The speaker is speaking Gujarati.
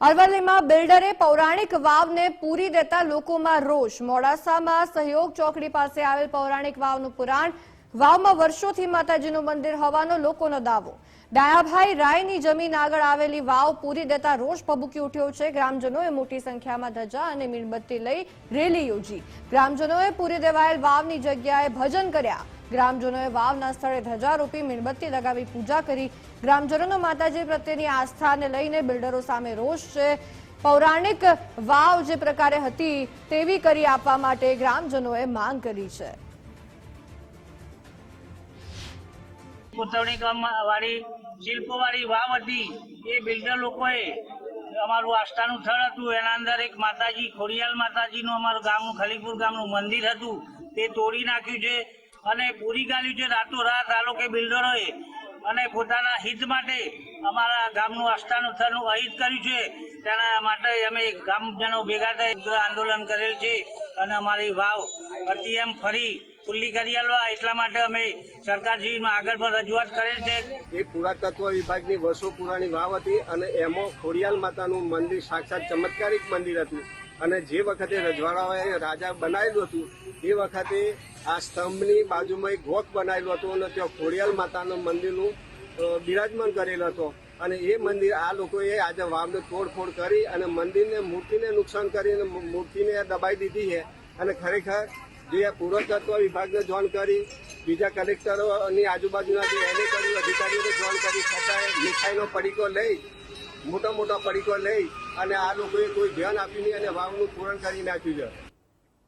અરવલ્લીમાં બિલ્ડરે પૌરાણિક વાવને પૂરી દેતા લોકોમાં રોષ. મોડાસામાં સહયોગ ચોકડી પાસે આવેલ પૌરાણિક વાવનું પુરાણ વાવમાં વર્ષોથી માતાજીનું મંદિર હોવાનો લોકોનો દાવો. ડાયાભાઈ રાયની જમીન આગળ આવેલી વાવ પૂરી દેતા રોષ ભભૂકી ઉઠ્યો છે. ગ્રામજનોએ મોટી સંખ્યામાં ધજા અને મીણબત્તી લઈ રેલી યોજી. ગ્રામજનોએ પૂરી દેવાયેલ વાવની જગ્યાએ ભજન કર્યા. ગ્રામજનોએ વાવના સ્થળે ધજા રોપી મીણબત્તી લગાવી પૂજા કરી. ગ્રામજનોનો માતાજી પ્રત્યેની આસ્થાને લઈને બિલ્ડરો સામે રોષ છે. પૌરાણિક વાવ જે પ્રકારે હતી તેવી કરી આપવા માટે ગ્રામજનોએ માંગ કરી છે. કોતવણી વાળી શિલ્પો વાળી વાવ હતી. એ બિલ્ડર લોકોએ અમારું આસ્થાનું સ્થળ હતું. એના અંદર એક માતાજી, ખોડિયાલ માતાજીનું અમારું ગામનું ખલીપુર ગામનું મંદિર હતું. તે તોડી નાખ્યું છે. અને પૂરી ગાલ્યું છે રાતોરાત આ લોકો બિલ્ડરોએ અને પોતાના હિત માટે અમારા ગામનું આસ્થાનું સ્થળનું અહિત કર્યું છે, તેના માટે અમે ગામજનો ભેગા થઈ આંદોલન કરેલ છે અને અમારી વાવ ફરતી એમ ફરી ખુલ્લી કરી આલવા, એટલા માટે અમે સરકારશ્રીમાં આગળ પણ રજૂઆત કરેલ છે. એ પુરાતત્વ વિભાગની વર્ષો પુરાણી વાવ હતી અને એમાં ખોડિયાલ માતાનું મંદિર સાક્ષાત ચમત્કારિક મંદિર હતું. અને જે વખતે રજવાડાઓએ રાજા બનાવેલું હતું, એ વખતે આ સ્તંભની બાજુમાં એક ગોખ બનાવેલું હતું અને ત્યાં ખોડિયાલ માતાનું મંદિરનું બિરાજમાન કરેલો હતો. અને એ મંદિર આ લોકોએ આજે વાવને તોડફોડ કરી અને મંદિરને મૂર્તિને નુકસાન કરીને મૂર્તિને દબાઈ દીધી છે. અને ખરેખર જે પુરાતત્વ વિભાગને જોન કરી, બીજા કલેક્ટરોની આજુબાજુના જે એને કર્યું અધિકારીઓને જોન કરી, છતાંય મીઠાઈનો પડીકો લઈ મોટા મોટા પડીકો લઈ અને આ લોકોએ કોઈ ધ્યાન આપીને અને વાવનું પૂરણ કરી નાખ્યું છે.